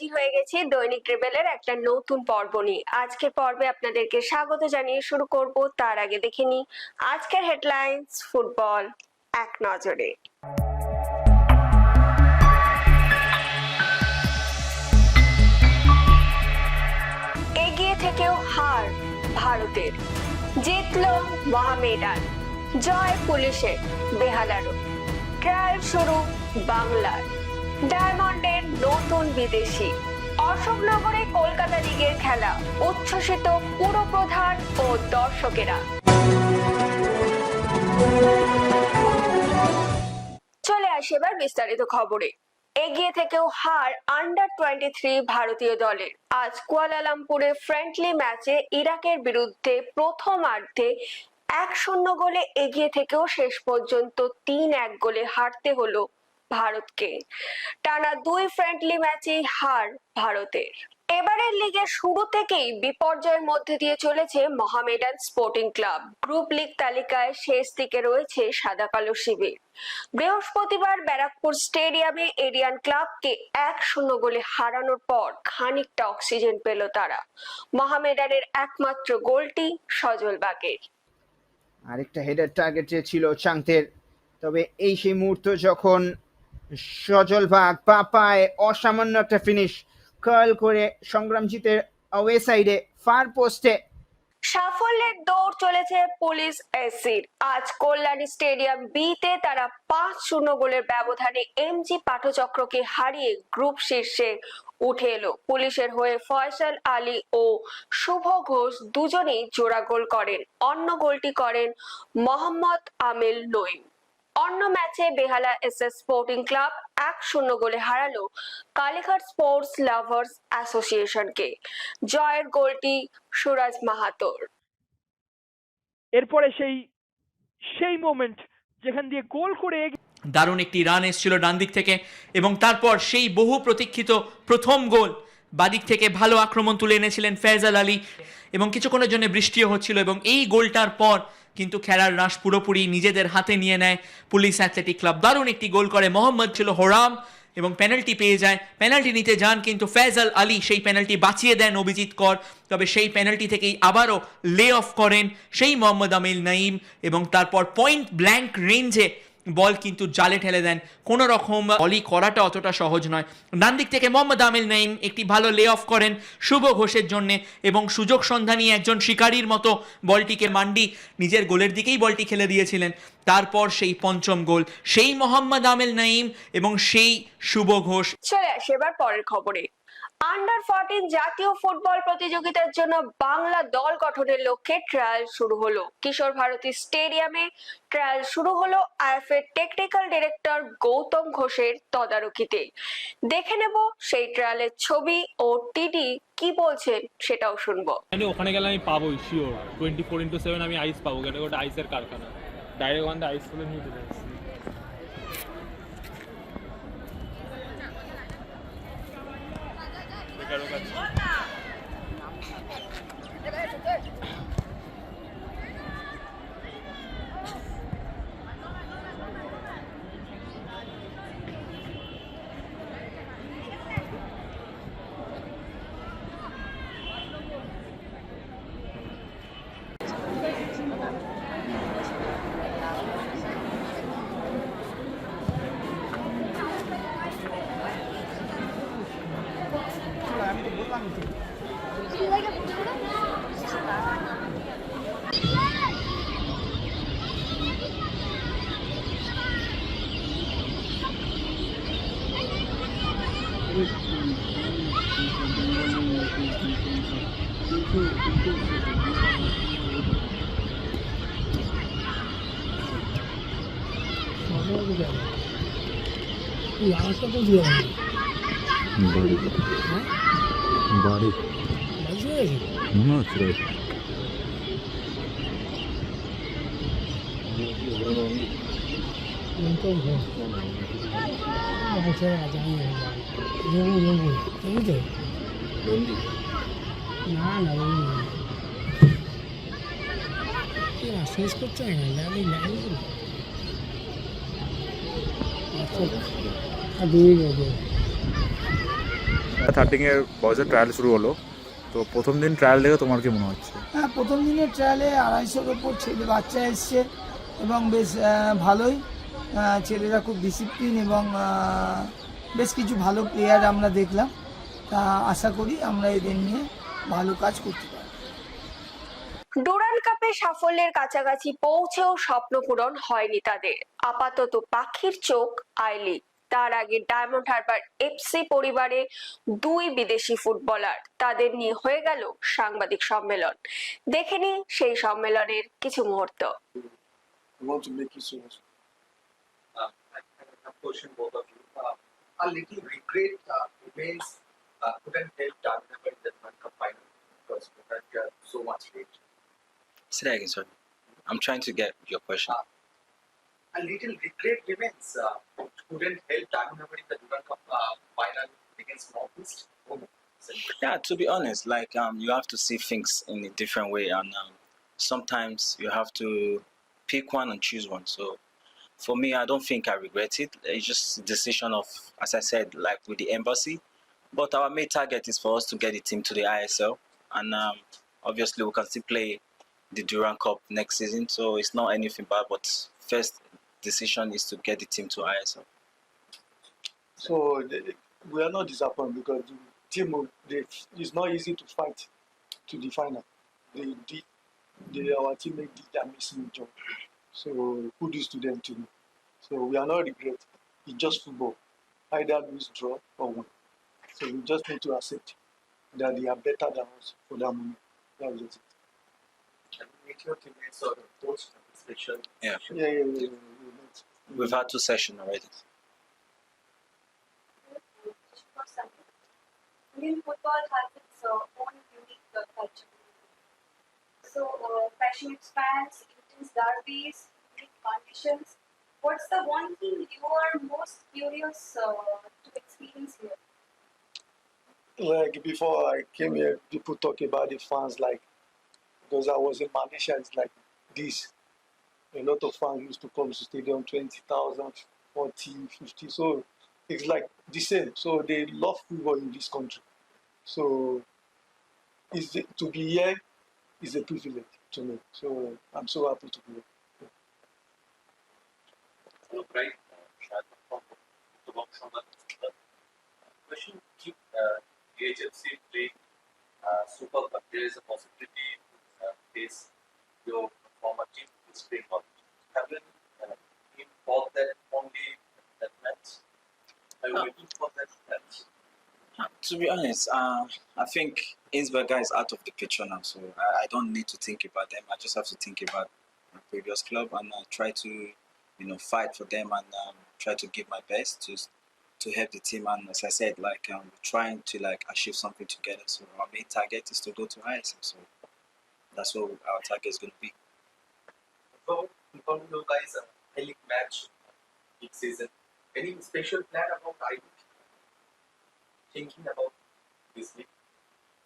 হাজির হয়ে গেছি দৈনিক রেবেলের একটা নতুন পর্ব নিয়ে। আজকের পর্বে আপনাদেরকে স্বাগত জানিয়ে শুরু করব, তার আগে দেখে নিই আজকের হেডলাইন্স, ফুটবল, এক নজরে। এগিয়ে থেকেও হার ভারতের। জিতল মহামেডান, জয় পুলিশের বেহালারও ট্রায়াল শুরু বাংলার। ডায়মন্ডের নতুন বিদেশি। অশোকনগরে কলকাতা লিগের খেলা, উচ্ছ্বসিত পুরপ্রধান ও দর্শকেরা। চলে আসি এবার বিস্তারিত খবরে। এগিয়ে থেকেও হার আন্ডার টোয়েন্টি থ্রি ভারতীয় দলের। আজ কুয়ালালামপুরে ফ্রেন্ডলি ম্যাচে ইরাকের বিরুদ্ধে প্রথমার্ধে এক শূন্য গোলে এগিয়ে থেকেও শেষ পর্যন্ত তিন এক গোলে হারতে হলো ভারতকে। টানা দুই ফ্রেন্ডলি ম্যাচেই হার ভারতের। এবারের লিগের শুরু থেকেই বিপর্যয়ের মধ্যে দিয়ে চলেছে Mohammedan sporting club group league তালিকায় শেষ দিকে রয়েছে সাদা কালো শিবির। বৃহস্পতিবার ব্যারাকপুর স্টেডিয়ামে এরিয়ান ক্লাবকে এক শূন্য গোলে হারানোর পর খানিকটা অক্সিজেন পেল তারা। মহামেডানের একমাত্র গোলটি সজল বাগের। আরেকটা হেডার টার্গেট ছিল চাংতের। তবে এই সেই মুহূর্ত যখন সজল ভাগ পা পায়ে অসামান্য একটা ফিনিশ কার্ল করে সংগ্রামজিতের ওয়ে সাইডে ফার পোস্টে সাফল্যের দৌড় চলেছে পুলিশ এসির আজ কল্যাণী স্টেডিয়াম বিতে তারা পাঁচ শূন্য গোলের ব্যবধানে এমজি পাঠচক্রকে হারিয়ে গ্রুপ শীর্ষে উঠে এলো। পুলিশের হয়ে ফয়সাল আলী ও শুভ ঘোষ দুজনেই জোড়া গোল করেন। অন্য গোলটি করেন মোহাম্মদ আমিল নঈম। অন্য ম্যাচে Behala S S sporting club এক শূন্য গোলে হারালো কালীঘাট স্পোর্টস লাভার্স অ্যাসোসিয়েশনকে। জয়ের গোলটি সুরাজ মাহাতোর। এরপরে সেই সেই মোমেন্ট যেখান দিয়ে গোল করে দারুণ একটি রান এসেছিল ডান দিক থেকে এবং তারপর সেই বহু প্রতীক্ষিত প্রথম গোল বাদিক থেকে ভালো আক্রমণ তুলে এনেছিলেন ফেজাল আলী এবং কিছুক্ষণের জন্য বৃষ্টিও হচ্ছিল এবং এই গোলটার পর কিন্তু খেলার রাশ পুরোপুরি নিজেদের হাতে নিয়ে নেয় পুলিশ অ্যাথলেটিক ক্লাব। দারুণ একটি গোল করে মোহাম্মদ ছিল হোরাম এবং পেনাল্টি পেয়ে যায়। পেনাল্টি নিতে যান কিন্তু ফেজাল আলী, সেই পেনাল্টি বাঁচিয়ে দেন অভিজিৎ কর। তবে সেই পেনাল্টি থেকেই আবারও লে অফ করেন সেই মোহাম্মদ আমিল নাইম এবং তারপর পয়েন্ট ব্ল্যাঙ্ক রেঞ্জে বল কিন্তু জালে ঠেলে দেন। কোনো রকম বলই করাটা অতটা সহজ নয়। ডান দিক থেকে মোহাম্মদ আমিল নাইম একটি ভালো লে অফ করেন শুভ ঘোষের জন্যে এবং সুযোগ সন্ধানী একজন শিকারীর মতো বলটিকে মান্ডি নিজের গোলের দিকেই বলটি খেলে দিয়েছিলেন। তারপর সেই পঞ্চম গোল, সেই মোহাম্মদ আমিল নাইম এবং সেই শুভ ঘোষ। চলে আসি এবার পরের খবরে। আন্ডার ফোরটিন জাতীয় ফুটবল প্রতিযোগিতার জন্য বাংলা দল গঠনের লক্ষ্যে ট্রায়াল শুরু হলো। কিশোর ভারতী স্টেডিয়ামে ট্রায়াল শুরু হলো আইএফএ টেকনিক্যাল ডিরেক্টর গৌতম ঘোষের তদারকিতে। দেখে নেব সেই ট্রায়ালের ছবি ও টিডি কি বলছেন সেটাও শুনব। মানে ওখানে গেলে আমি পাবোই sure twenty four into seven আমি আইস পাবো, কেন? ওটা আইসের কারখানা। ডাইরেক্ট ওখান আইস তুলে নিয়ে চলে বাড়ি বাড়ি মনে হচ্ছে। না না শেষ হয় না থার্টিংয়ের বয়সের ট্রায়াল শুরু হলো। তো প্রথম দিন ট্রায়াল দেখে তোমার কি মনে হচ্ছে? হ্যাঁ প্রথম দিনের ট্রায়ালে আড়াইশোর ওপর ছেলে বাচ্চা এসছে এবং বেশ ভালোই। ছেলেরা খুব ডিসিপ্লিন এবং বেশ কিছু ভালো প্লেয়ার আমরা দেখলাম। তা আশা করি আমরা এদের নিয়ে ভালো কাজ করতে পারি ডুরান কাপে সাফল্যের কাছাকাছি পৌঁছেও স্বপ্ন পূরণ হয়নি তাদের। আপাতত পাখির চোখ আই লিগ তার আগে ডায়মন্ড হারবার এফসি পরিবারে দুই বিদেশি ফুটবলার তাদের নিয়ে হয়ে গেল সাংবাদিক সম্মেলন দেখে নি সেই সম্মেলনের কিছু মুহূর্ত uh, a. Uh, little regret uh, remains uh, couldn't help Dynamo in the World Cup final because we uh, so much late. Say that again, sorry. I'm trying to get your question. A little regret remains uh, couldn't help Dynamo in the World Cup uh, final against Northeast. Yeah, to be honest, like um, you have to see things in a different way, and um, sometimes you have to pick one and choose one. So, for me, I don't think I regret it. It's just decision of, as I said, like with the embassy. But our main target is for us to get the team to the ISL, and um, obviously we can still play the Durand Cup next season. So it's not anything bad. But first decision is to get the team to ISL. So the- we are not disappointed because the team will- they, it's not easy to fight to the final. They did, they, our teammate did an amazing job. So kudos to them too. So we are not regret. It's just football. Either lose, draw, or win. So we just need to accept that they are better than us for that moment. That's just it. Can you meet your teammates or the coach for special? Yeah. Yeah, yeah, yeah. yeah, we met. We've had two sessions already. Indian football has its uh, own unique uh, culture. So, uh, passionate fans, intense derbies, unique conditions. What's the one thing you are most curious uh, to experience here? like before I came here, people talk about the fans like because I was in Malaysia, it's like this. A lot of fans used to come to stadium 20,000, 40, 50. So it's like the same. So they love football in this country. So is it, to be here is a privilege to me. So I'm so happy to be here. The on question. Keep uh, HFC playing uh, Super Cup. There is a possibility to uh, face your former team in Spain. Have you uh, that only that match? Are you No. waiting for that To be honest, uh, I think Innsberger is out of the picture now, so I, I don't need to think about them. I just have to think about my previous club and uh, try to, you know, fight for them and um, try to give my best to to help the team. And as I said, like um, we're trying to like achieve something together. So our main target is to go to ISM. So that's what our target is going to be. Before, before you guys a league match each season, any special plan about I thinking about this league?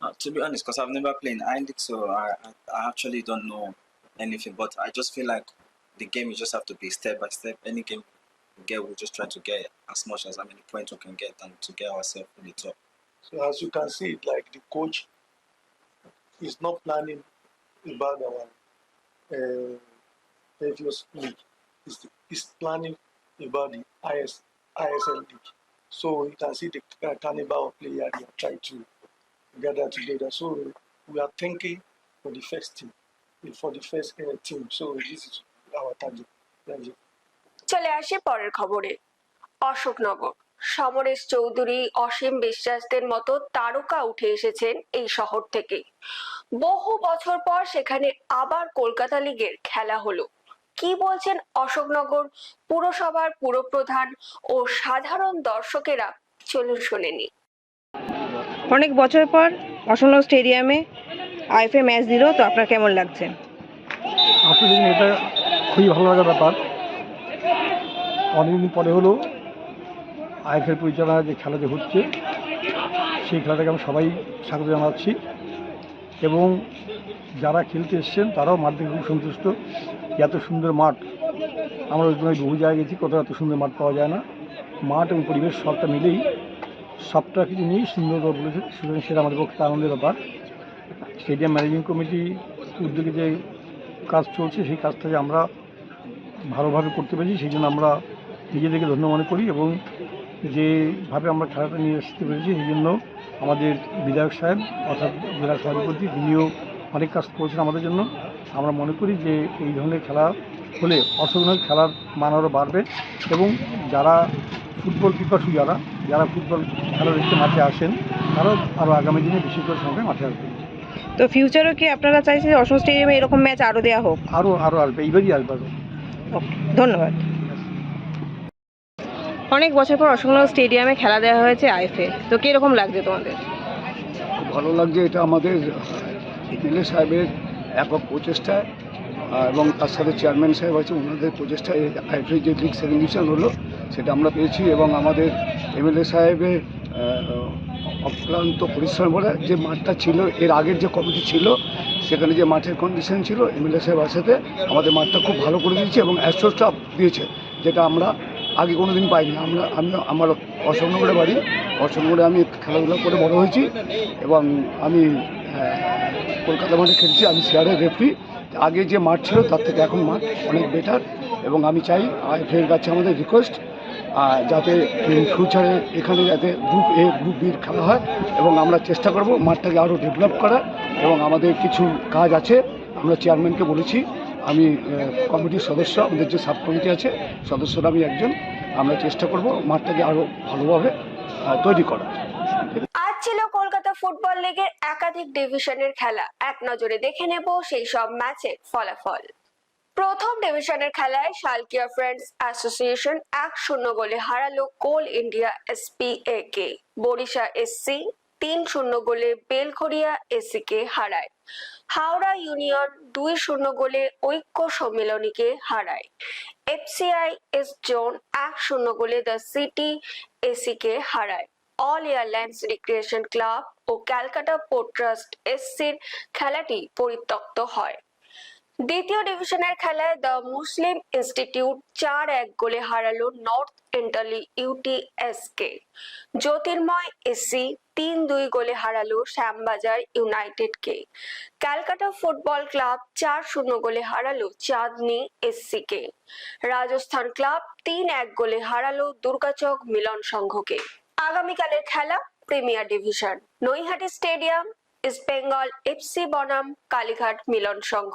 Uh, to be honest, because I've never played in I-League, so I, I, I actually don't know anything. But I just feel like the game you just have to be step by step. Any game we get, we just try to get as much as how many points we can get and to get ourselves in the top. So as you can see, like the coach is not planning about our uh, previous league. He's, he's planning about the IS, ISL league. So you can see the uh, caliber of player they are trying to gather together. So we are thinking for the first team, for the first uh, team. So this is our target. That's it. চলে আসে পরের খবরে অশোকনগর সমরেশ চৌধুরী অসীম বিশ্বাসদের মতো তারকা উঠে এসেছেন এই শহর থেকে বহু বছর পর সেখানে আবার কলকাতা লিগের খেলা হলো কি বলছেন অশোকনগর পুরসভার পুরপ্রধান ও সাধারণ দর্শকেরা? চলুন শুনে নি অনেক বছর পর অসন্ন স্টেডিয়ামে আইএফএ ম্যাচ দিল তো আপনার কেমন লাগছে? আসলে এটা খুবই ভালো লাগার ব্যাপার। অনেকদিন পরে হলো আইএফএল পরিচালনায় যে খেলা যে হচ্ছে সেই খেলাটাকে আমরা সবাই স্বাগত জানাচ্ছি। এবং যারা খেলতে এসছেন তারাও মাঠ দেখে খুব সন্তুষ্ট। এত সুন্দর মাঠ, আমরা ওই বহু জায়গায় গেছি, কোথাও এত সুন্দর মাঠ পাওয়া যায় না। মাঠ এবং পরিবেশ সবটা মিলেই, সবটা কিছু নিয়েই সুন্দর বলেছে, সুতরাং সেটা আমাদের পক্ষে আনন্দের ব্যাপার। স্টেডিয়াম ম্যানেজিং কমিটি উদ্যোগে যে কাজ চলছে, সেই কাজটা যে আমরা ভালোভাবে করতে পেরেছি, সেই জন্য আমরা নিজেদেরকে ধন্য মনে করি এবং যেভাবে আমরা খেলাটা নিয়ে আসতে পেরেছি, সেই জন্য আমাদের বিধায়ক সাহেব অর্থাৎ জেলা সভাধিপতি তিনিও অনেক কাজ করেছেন আমাদের জন্য। আমরা মনে করি যে এই ধরনের খেলা হলে অসাধারণ খেলার মান আরও বাড়বে এবং যারা ফুটবল পিপাসু যারা যারা ফুটবল খেলা দেখতে মাঠে আসেন তারাও আরও আগামী দিনে বেশি করে সংখ্যায় মাঠে আসবে। তো ফিউচারও কি আপনারা চাইছেন অসম স্টেডিয়ামে এরকম ম্যাচ আরও দেওয়া হোক? আরও আরও আসবে এইবারই আসবে ধন্যবাদ। অনেক বছর পর অশোকনগর স্টেডিয়ামে খেলা দেওয়া হয়েছে আইএফএ। তো কীরকম লাগছে তোমাদের? ভালো লাগছে এটা আমাদের এমএলএ সাহেবের একক প্রচেষ্টায় এবং তার সাথে চেয়ারম্যান সাহেব আছে ওনাদের প্রচেষ্টায় আইফি যে লিগ সেকেন্ড হলো, সেটা আমরা পেয়েছি এবং আমাদের এমএলএ সাহেবের অক্লান্ত পরিশ্রম বলে যে মাঠটা ছিল, এর আগের যে কমিটি ছিল, সেখানে যে মাঠের কন্ডিশন ছিল, এমএলএ সাহেব আসাতে আমাদের মাঠটা খুব ভালো করে দিয়েছে এবং অ্যাস্ট্রোস্টাফ দিয়েছে, যেটা আমরা আগে কোনো দিন পাইনি। আমরা আমি আমার অশোকনগরে বাড়ি অশোকনগরে আমি খেলাধুলা করে বড় হয়েছি এবং আমি কলকাতা মাঠে খেলছি, আমি শেয়ারের রেফরি আগে যে মাঠ ছিল, তার থেকে এখন মাঠ অনেক বেটার এবং আমি চাই আইএফের কাছে আমাদের রিকোয়েস্ট যাতে ফিউচারে এখানে যাতে গ্রুপ এ গ্রুপ বির খেলা হয়। এবং আমরা চেষ্টা করব মাঠটাকে আরও ডেভেলপ করার। এবং আমাদের কিছু কাজ আছে, আমরা চেয়ারম্যানকে বলেছি। আমি কমিটির সদস্য, আমাদের যে সাব কমিটি আছে, সদস্যরা আমি একজন। আমরা চেষ্টা করব মাঠটাকে আরও ভালোভাবে তৈরি করার। কলকাতা ফুটবল লিগের একাধিক ডিভিশনের খেলা। এক নজরে দেখে নেব সেই সব ম্যাচের ফলাফল। প্রথম ডিভিশনের খেলায় শালকিয়া ফ্রেন্ডস অ্যাসোসিয়েশন এক শূন্য গোলে হারালো কোল ইন্ডিয়া এসপিএ কে বরিশা এসসি তিন শূন্য গোলে বেলঘরিয়া এসি কে হারায়। হাওড়া ইউনিয়ন দুই শূন্য গোলে ঐক্য সম্মিলনীকে হারায়। এফসিআই এস জোন এক শূন্য গোলে দ্য সিটি এসি কে হারায়। অল এয়ারলাইন্স রিক্রিয়েশন ক্লাব ও ক্যালকাটা পোর্ট ট্রাস্ট এসসির খেলাটি পরিত্যক্ত হয়। দ্বিতীয় ডিভিশনের খেলায় দ্য মুসলিম ইনস্টিটিউট চার এক গোলে হারালো নর্থ এন্টালি ইউটিএসকে জ্যোতির্ময় এসি তিন দুই গোলে হারালো শ্যামবাজার ইউনাইটেডকে ক্যালকাটা ফুটবল ক্লাব চার শূন্য গোলে হারালো চাঁদনি এসসিকে রাজস্থান ক্লাব তিন এক গোলে হারালো দুর্গাচক মিলন সংঘকে। আগামীকালের খেলা premier division. Naihati stadium, east Bengal FC বনাম, Kalighat Milan Sangha.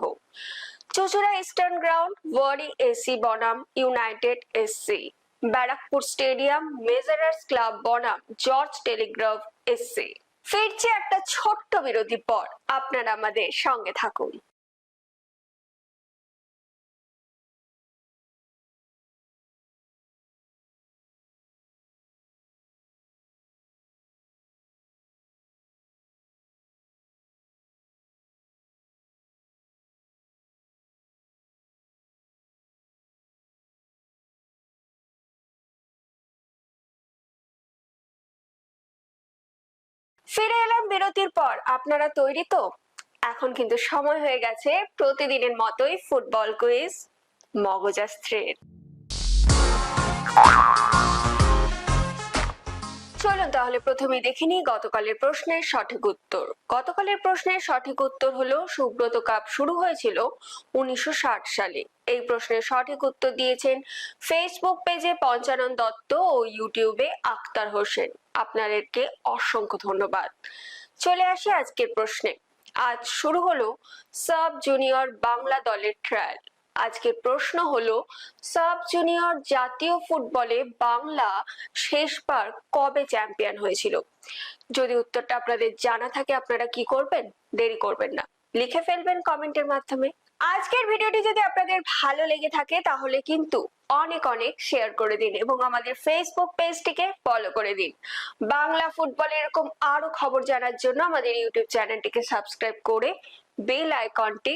Chuchura eastern ground, Wari AC বনাম, united SC Barrackpore stadium, measurers club বনাম, জর্জ টেলিগ্রাফ এসসি ফিরছে একটা ছোট্ট বিরতির পর আপনারা আমাদের সঙ্গে থাকুন। ফিরে এলাম বিরতির পর। আপনারা তৈরি তো? এখন কিন্তু সময় হয়ে গেছে প্রতিদিনের মতোই ফুটবল কুইজ মগজাস্ত্রের চলুন তাহলে প্রথমে দেখে নিই গতকালের প্রশ্নের সঠিক উত্তর। গতকালের প্রশ্নের সঠিক উত্তর হলো, সুব্রত কাপ শুরু হয়েছিল উনিশশো ষাট সালে। এই প্রশ্নের সঠিক উত্তর দিয়েছেন ফেসবুক পেজে পঞ্চানন দত্ত ও ইউটিউবে আক্তার হোসেন। আপনাদেরকে অসংখ্য ধন্যবাদ। চলে আসি আজকের প্রশ্নে। আজ শুরু হলো সাব জুনিয়র বাংলা দলের ট্রায়াল আজকের প্রশ্ন হলো, সাব জুনিয়র জাতীয় ফুটবলে বাংলা শেষবার কবে চ্যাম্পিয়ন হয়েছিল? যদি উত্তরটা আপনাদের জানা থাকে, আপনারা কি করবেন? দেরি করবেন না। লিখে ফেলবেন কমেন্টের মাধ্যমে। আজকের ভিডিওটি যদি আপনাদের ভালো লেগে থাকে, তাহলে কিন্তু অনেক অনেক শেয়ার করে দিন এবং আমাদের ফেসবুক পেজটিকে ফলো করে দিন। বাংলা ফুটবল এরকম আরও খবর জানার জন্য আমাদের ইউটিউব চ্যানেলটিকে সাবস্ক্রাইব করে বেল আইকনটি